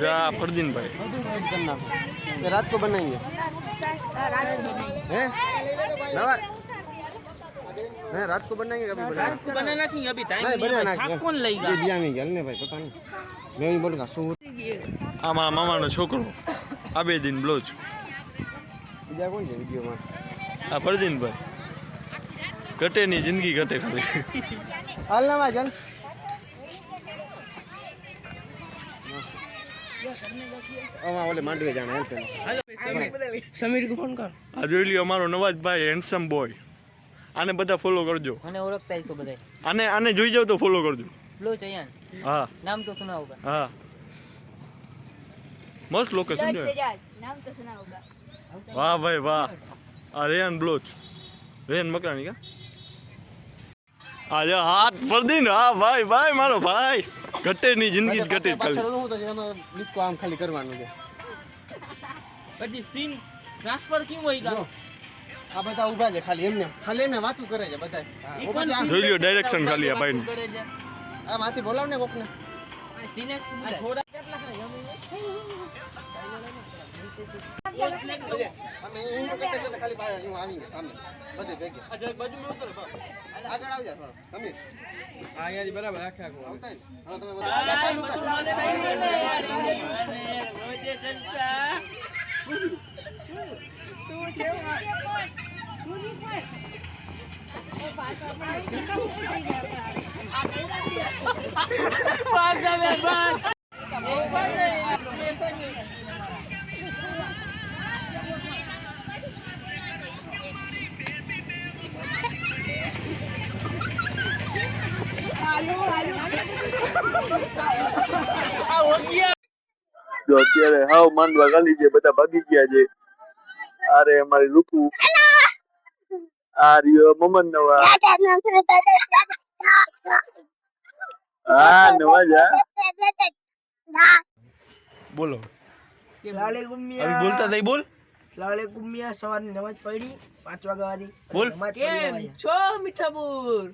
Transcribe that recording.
જા ફરદીનભાઈ બધું એડ કરી નાખો કે રાત को बनाएंगे हैं नवा हैं रात को बनाएंगे कभी बनाएंगे बनाना चाहिए अभी टाइम नहीं नहीं है बनाना भाई, कौन लेगा ये दिया में गया ने भाई पता नहीं मैं ही बोलूंगा सो આ મારા મામાનો છોકરો આબેદીન બ્લોચ બીજા કોણ છે વિડીયોમાં આ ફરદીનભાઈ ઘટે ની જિંદગી ઘટે ખાલી હાલ ના ભાઈ ચાલ સમીર ફોન કર. આ જોઈ લ્યો અમારો નવાજભાઈ હેન્ડસમ બોય આને બધા ફોલો કરજો. અને ઓળખતા છો બધા આને આને જોઈ જાવ તો ફોલો કરજો. લો ચયાન હા. નામ તો સુનાવગા હા. મસ્ત લોકેશન છે. નામ તો સુનાવગા વાહ ભાઈ વાહ. આ રેન બ્લોચ. રેન મકરાણી કા? આજે હાથ ફરદીન હા ભાઈ ભાઈ મારો ભાઈ. ઘટે ની જિંદગી જ ઘટે ખાલી. તો એમાં ડિસ્કો આમ ખાલી કરવાનું છે. પછી સીન ટ્રાન્સફર કેમ હોય ગયો આ બધા ઊભા છે ખાલી એમને. ખાલી એમને વાતું કરે છે બધા. જોઈ લ્યો ડાયરેક્શન ખાલી આ ભાઈ આ માથી બોલાવ ને કોકને સિનેસ આ થોડા અમે હું કરતા કરતા ખાલી બહાર હું આવી ગયા સામે બધે ભેગે આગળ આવજા થોડો હા યાર બરાબર આખે આખું આવતા? તમે શું. રોજે જલસા જો અત્યારે હાવ માંડવા ગાલી છે બધા ભાગી ગયા છે. અરે અમારી રૂકુ આ રહ્યો મમન નવા. હા નવા જા બોલો. બોલતા નહીં બોલ. સલાલે ગુમિયા સવારની નમાજ પડી પાંચ વાગ્યા વાળી. બોલ. કેમ છો મીઠાપુર?